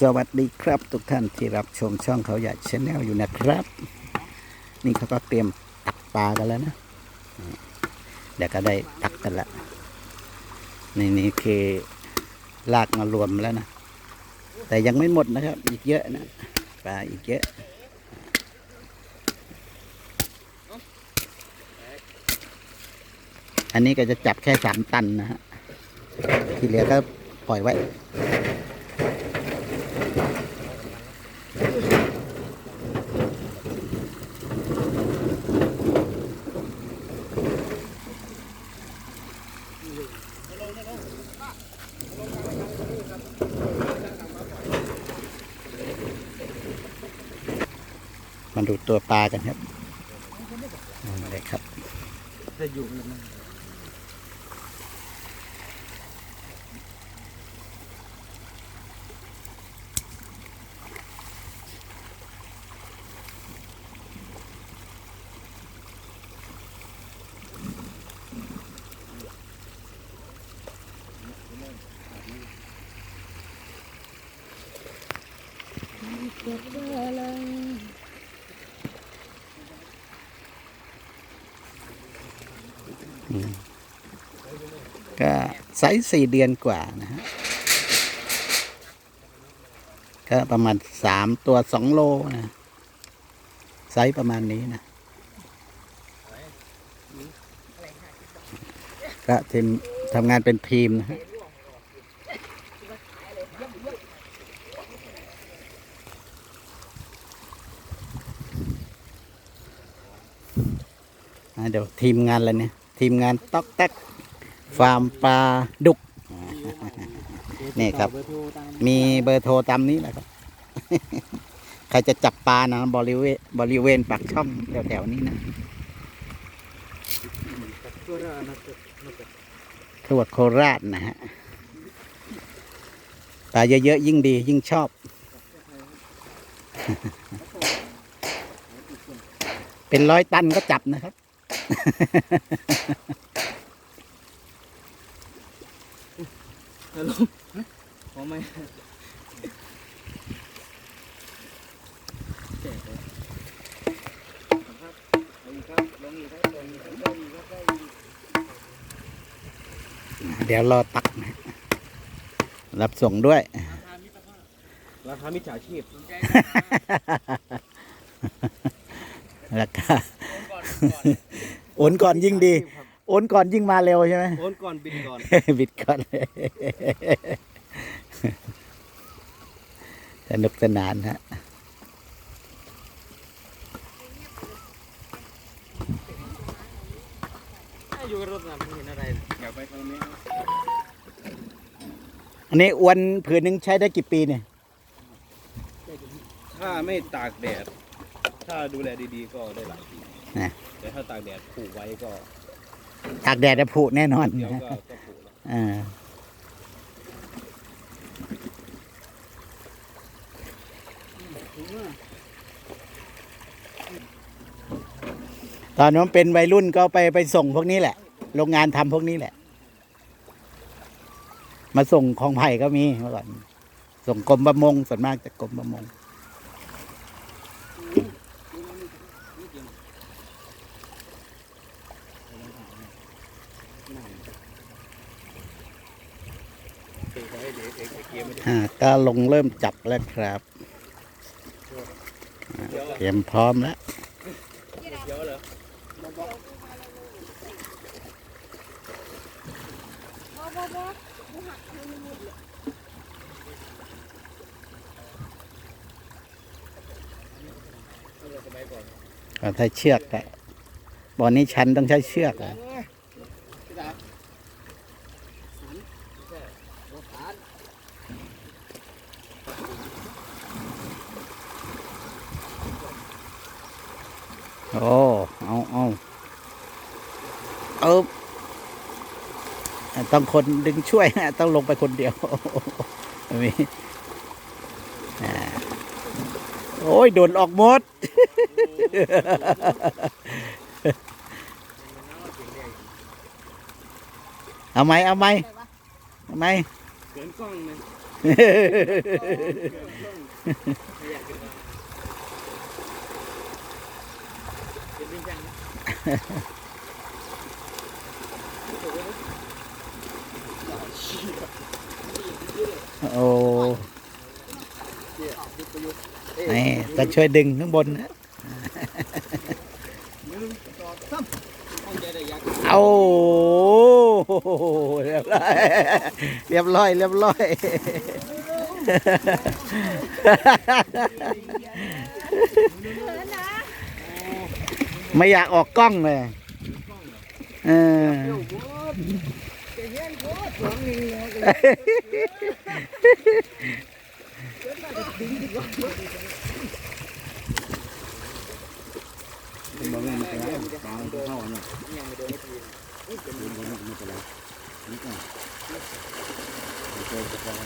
สวัสดีครับ ทุกท่านที่รับชมช่องเขาใหญ่ชาแนลอยู่นะครับ นี่เขาก็เตรียมตักปลากันแล้วนะเดี๋ยวก็ได้ตักกันละนี่นี่คือลากมารวมแล้วนะ แต่ยังไม่หมดนะครับ อีกเยอะนะปลาอีกเยอะอันนี้ก็จะจับแค่สามตันนะฮะที่เหลือก็ปล่อยไว้ มาดูตัวปลากันครับเอาเลยครับ ก็ไซส์สี่เดือนกว่านะฮะก็ประมาณสามตัวสองโลนะไซส์ประมาณนี้นะก็ทีมทำงานเป็นทีมนะฮะเดี๋ยวทีมงานอะไรเนี่ย ทีมงานต๊อกแต๊ก ฟาร์มปลาดุก นี่ครับเอร์โทรตามมีเบอร์โทรตามนี้แหละครับ ใครจะจับปลานะบริเวณบริเวณปากช่องแถวๆนี้นะตัวละนะตัวนะตัวทั่วโคราชนะฮะปลาเยอะๆยิ่งดียิ่งชอบ เป็นร้อยตันก็จับนะครับ ฮัลโหลพอไหมแก่เลยครับเอาอีกครับลงอีกครับลงอีกครับได้อีกครับได้อีกเดี๋ยวรอตักนะ รับส่งด้วย ราคามิจฉาชีพราคาโอนก่อนยิ่งดี โอนก่อนยิ่งมาเร็วใช่ไหมโอนก่อนบินก่อน บิดก่อนเลยสนุกสนานฮะอยู่กับรถนะไม่เห็นอะไรอยากไปทางนี้อันนี้อวนผืนหนึ่งใช้ได้กี่ปีเนี่ย ถ้าไม่ตากแดด ถ้าดูแลดีๆก็ได้หลายปีนะแต่ถ้าตากแดดผูกไว้ก็ ตากแดดจะผุแน่นอนเดี๋ยวนะก็ก็ผูกแล้วอ่าตอนนั้นเป็นวัยรุ่นก็ไปไปส่งพวกนี้แหละ โรงงานทำพวกนี้แหละ มาส่งของไผ่ก็มีเมื่อก่อน ส่งกรมประมงส่วนมากจะกรมประมง ผูกไว้เดี๋ยวเก้าลงเริ่มจับแล้วครับเตรียมพร้อมแล้วก็ใช้เชือกอะบอนนี้ชันต้องใช้เชือกอะโอ้ เอาเอาเอา ต้องคนดึงช่วยต้องลงไปคนเดียวมีอ่าโอ้ยโดนออกหมด เอาไหมเอาไหมเอาไหมเกินกล้องเลยเป็นจริงจังนะ โอ้นี่ต้องช่วยดึงข้างบนนะเอาเรียบร้อยเรียบร้อยเรียบร้อยไม่อยากออกกล้องเลยเออ มันไม่เป็นไรปลามันเข้าเนาะยังไม่โดนทีนี่เป็นมันไม่เป็นไรนี่ก็ไม่เคยจะฟัง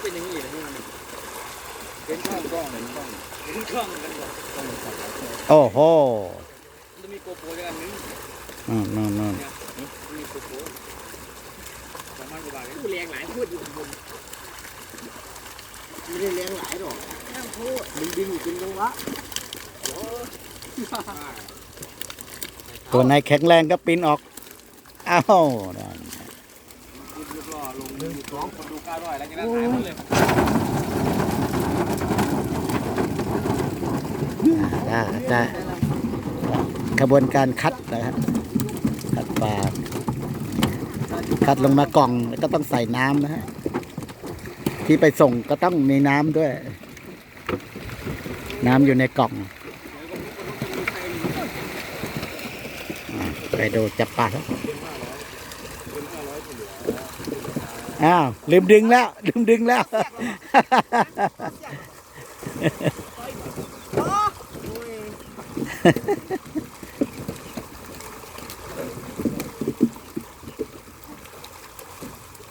เป็นอย่างนี้เลยที่มันเป็นกล้องกล้องเป็นกล้องเป็นกล้องกันหมดกล้องสัตว์โอ้โห มันจะมีโกโปรด้วยกันนึงนู่นนู่นนู่นเนี่ยมีโกโปรสามพันกว่าบาทเลยแรงหลายพูดอยู่บนไม่ได้แรงหลายหรอกแค่พูดดึงดึงอยู่เป็นจังหวะตัวไหนแข็งแรงก็ปีนออก อ้าวนั่นรูปรอลงหนึ่งสองคนดูเก้าร้อยแล้วจะได้หายหมดเลยได้ได้ กระบวนการคัดนะฮะคัดปลาคัดลงมากล่องแล้วก็ต้องใส่น้ำนะฮะที่ไปส่งก็ต้องมีน้ำด้วย น้ำอยู่ในกล่องไปดูจับปลาครับอ้าว ลืมดึงแล้ว ลืมดึงแล้ว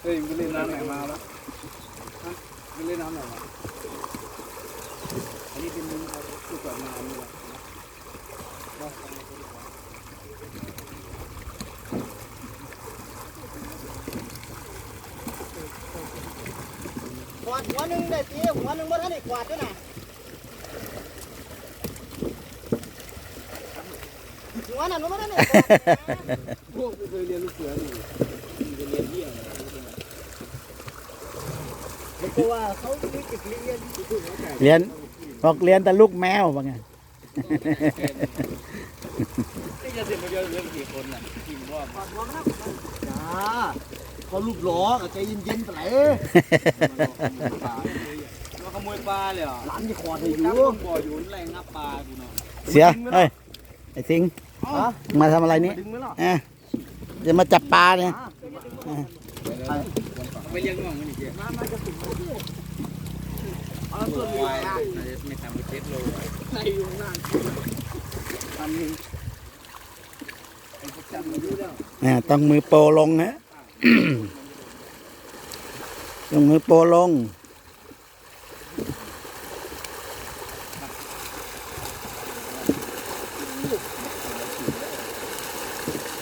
เฮ้ยมึงเล่นน้ำไหนมาแล้วฮะมึงเล่นน้ำไหนมาอันนี้เป็นมึงเอาสุกมาอันนี้ละ กวาด หัวหนึ่งได้ตีหัวหนึ่งบ่ทันได้กวาดด้วยนะหัวนั่นบ่ทันได้กวาดนะพวกกูเคยเรียนลูกเสืออยู่มึงจะเรียนเบี้ยอะไรเพราะว่าเขามีกิจเรียนเรียนบอกเรียนแต่ลูกแมวว่าไงนี่จะเสร็จมาเยอะเรื่องกี่คนน่ะทีมรอบกวาดหัวมันจ้า เขาลูกหลอก็ใจเย็นๆไปไหนมาขโมยปลาเลยเหรอหลานจะขอดให้ออยู่ยู่บ่ออยู่แรงงับปลากูเนาะเสียเฮ้ยไอ้สิงห์ฮะมาทำอะไรนี่ดึงไหมล่ะเอ๊ะจะมาจับปลาเนี่ยไปเลี้ยงน้องมันอีกเยอะมามาจะถึงแล้วพี่เอาส่ตัววนอยู่วายข้างน่าจะไม่ต่ำกว่าเจ็ดโลในอยู่ข้างพันหนึ่งไอ้พวกจำมาอยู่แล้วเนี่ ยต้องมือโปรลง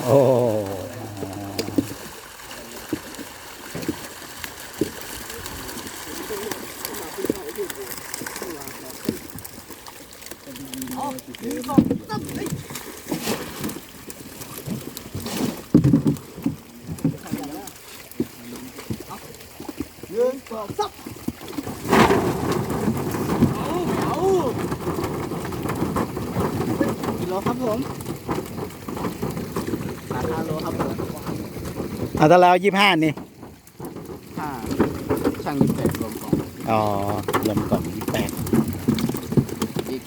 โอ้ ต้องมือโปรลงโอ้กิโลครับผมสามห้าโลครับผมเอาถ้าเรายี่ห้านี่ห้าช่างยี่สิบแปดรวมกล่องอ๋อรวมกล่องยี่แปดอีก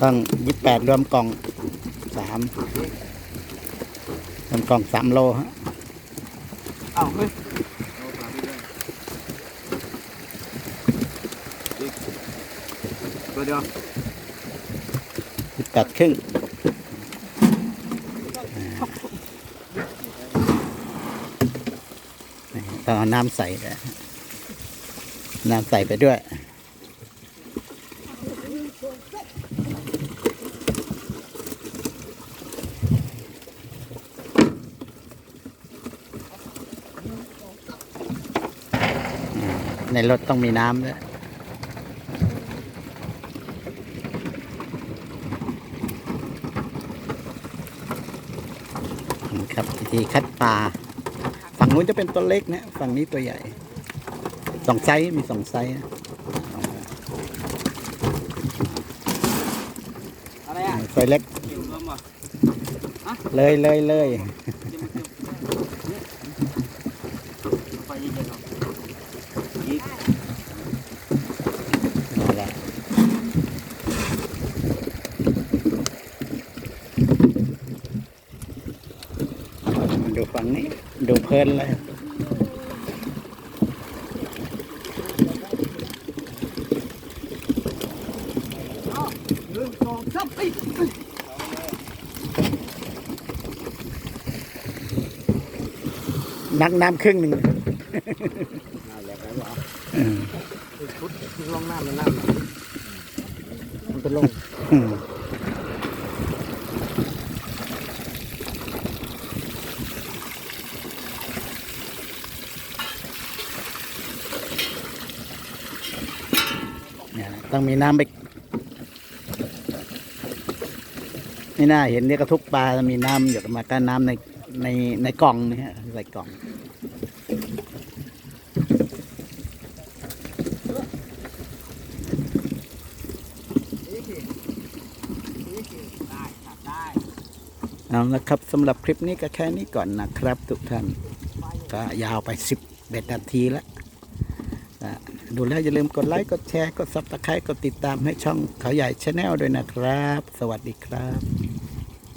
ต้องยี่แปดรวมกล่องสามรวมกล่องสามโลฮะอ้าวเฮ้ย ตัเดียวตัดครึ่งต้องเอาน้ำใส่ด้ยน้ำใส่ไปด้วยในรถต้องมีน้ำด้วย นี่ครับวิธีคัดปลา ฝั่งนู้นจะเป็นตัวเล็กนะ ฝั่งนี้ตัวใหญ่สองไซส์มีสองไซส์นะอะไรอะไซส์เล็กเกี่ยวรวมเหรอเลยเลยเลย ไฟเย็นๆเนาะอีก นั่นแหละดูฝั่ง นี้ดูเพลินเลยหนึ่งสองสามไปนักน้ำครึ่งหนึ่งน่าแหลกแล้วเหรอชุดที่ล่องน้ำมันน้ำมันเป็นลง อืมเนี่ย ต้องมีน้ำไปไม่น่าเห็นเนี่ยกระทุกปลามีน้ำหยดออกมาก็น้ำในในในกล่องนี่ฮะใส่กล่องเอาละครับสำหรับคลิปนี้ก็แค่นี้ก่อนนะครับ ทุกท่าน ก็ยาวไปสิบเบ็ดนาทีแล้ว ดูแล้วอย่าลืมกดไลค์กดแชร์กดซับสไครต์กดติดตามให้ช่องเขาใหญ่ชาแนลด้วยนะครับ สวัสดีครับ